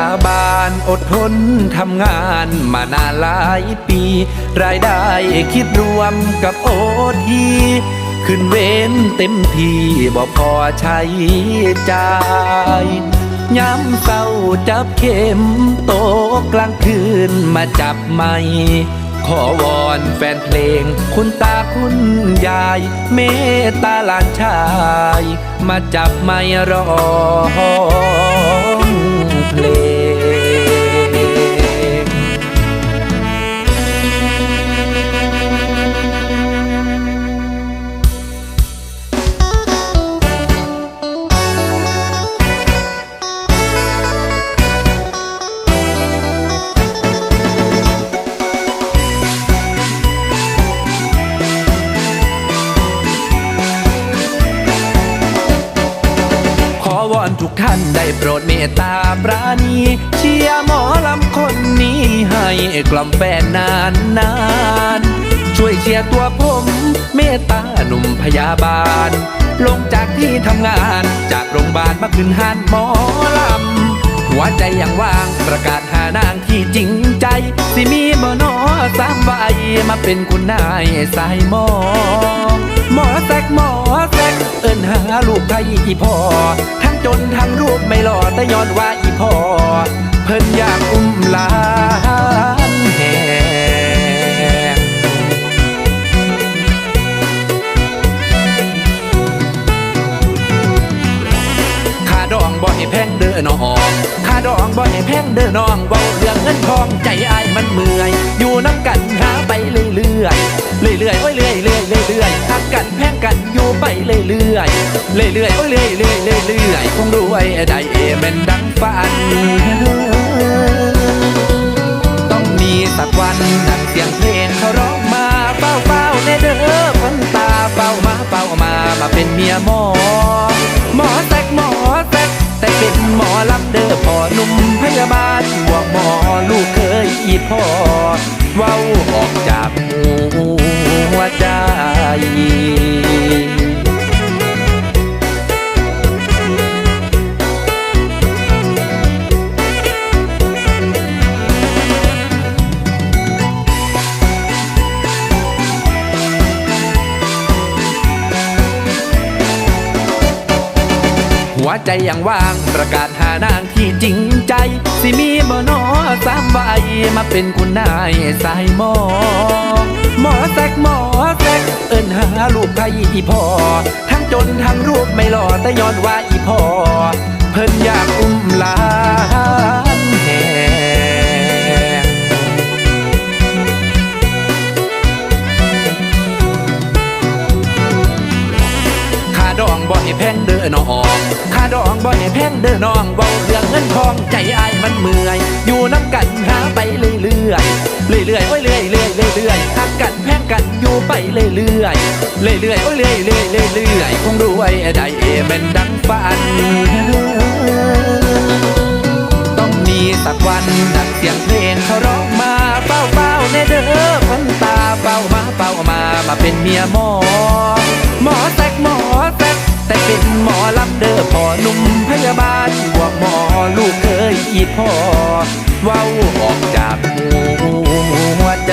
าบาลอดทนทำงานมานานหลายปี รายได้คิดรวมกับโอทีขึ้นเว้นเต็มที่บ่พอใช้จ่ายย้ำเศร้าจับเข็มโตกกลางคืนมาจับไม่ขอวอนแฟนเพลง คุณตาคุณยาย เมตตาหลานชาย มาจับไม่รอ ง วอนทุกท่านได้โปรดเมตตาปราณีเชียร์หมอลำคนนี้ให้กล่อมแฟนนานนานช่วยเชียร์ตัวผม เมตตาหนุ่มพยาบาล ลงจากที่ทำงานจากโรงพยาบาลมาขึ้นหานหมอลำหัวใจยังว่างประกาศหานางที่จริงใจ สิมีบ่นอสามใบมาเป็นคุณนายสายหมอหมอแซกหมอแซกเอิ้นหาลูกไทยอีพ่อ จนทั้งรูปไม่หล่อแต่ย้อนว่าอีพ่อ เพิ่นอยากอุ้มหลานแหงค่าดองบ่ให้แพงเด้อน้องค่าดองบ่ให้แพงเด้อน้องเว้าเรื่องเงินทองใจอายมันเมื่อย อยู่น้ำกันหาไปเรื่อยๆเรื่อยๆโอ้ยเรื่อยเรื่อยๆเรื่อยๆหักกันแพงกัน อยู่ไปเรื่อยๆเรื่อยโอ้ยเรื่อยเรื่อยเรื่อยคงรวยได้เอเมนดังฝัน ต้องมีสักวันดังเสียงเพลงเขาร้องมาเฝ้าเฝ้าในเด้อคนตาเฝ้ามาเฝ้ามามาเป็นเมียหมอ หมอแซกหมอแซกแต่เป็นหมอลำเด้อพ่อหนุ่มพยาบาลบวกหมอลูกเคยอีพ่อว้าออก วใจยังว่าง ประกาศหานางที่จริงใจ สิมีบ่นอสามใบมาเป็นคุณนายสายหมอ หมอแซกหมอแซกเอิ้นหาลูกไทยอีพ่อทั้งจนทั้งรูปไม่หล่อแต่ย้อนว่าอีพ่อเพิ่นอยาก บ่ให้แพงเด้อน้องค่าดองบ่ให้แพงเด้อน้องเว้าเรื่องเงินทองใจอายมันเมื่อย อยู่น้ำกันหาไปเรื่อยๆเรื่อยๆโอ้ยเรื่อยเรื่อยเรื่อยหักกันแพงกันอยู่ไปเรื่อยๆเรื่อยๆโอ้ยเรื่อยเรื่อยเรื่อยคงรวยได้เอเมนดังฝันต้องมีสักวันดังเสียงเพลงเขาร้องมาเฝ้าเฝ้าในเด้อคนตาเฝ้ามาเฝ้ามามาเป็นเมียมอหมอ จากหัวใจ